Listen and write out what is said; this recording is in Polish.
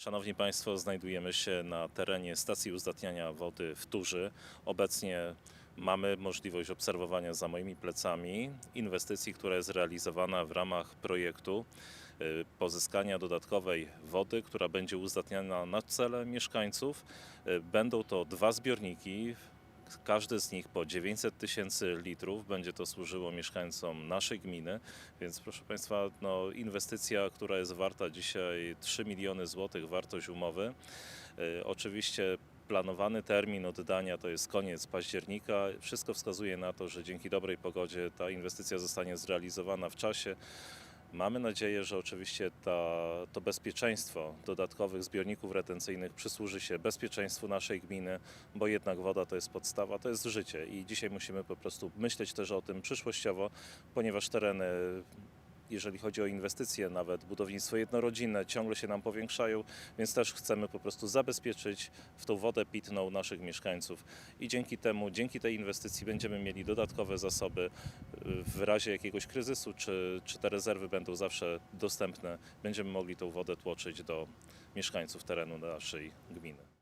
Szanowni Państwo, znajdujemy się na terenie stacji uzdatniania wody w Turzy. Obecnie mamy możliwość obserwowania za moimi plecami inwestycji, która jest realizowana w ramach projektu y, pozyskania dodatkowej wody, która będzie uzdatniana na cele mieszkańców. Y, Będą to dwa zbiorniki, każdy z nich po 900 tysięcy litrów. Będzie to służyło mieszkańcom naszej gminy, więc proszę Państwa, no, inwestycja, która jest warta dzisiaj 3 miliony złotych, wartość umowy. Y, Oczywiście planowany termin oddania to jest koniec października. Wszystko wskazuje na to, że dzięki dobrej pogodzie ta inwestycja zostanie zrealizowana w czasie. Mamy nadzieję, że oczywiście ta, to bezpieczeństwo dodatkowych zbiorników retencyjnych przysłuży się bezpieczeństwu naszej gminy, bo jednak woda to jest podstawa, to jest życie i dzisiaj musimy po prostu myśleć też o tym przyszłościowo, ponieważ tereny, jeżeli chodzi o inwestycje, nawet budownictwo jednorodzinne, ciągle się nam powiększają, więc też chcemy po prostu zabezpieczyć w tą wodę pitną naszych mieszkańców i dzięki temu, dzięki tej inwestycji będziemy mieli dodatkowe zasoby y, w razie jakiegoś kryzysu, czy, czy te rezerwy będą zawsze dostępne, będziemy mogli tą wodę tłoczyć do mieszkańców terenu naszej gminy.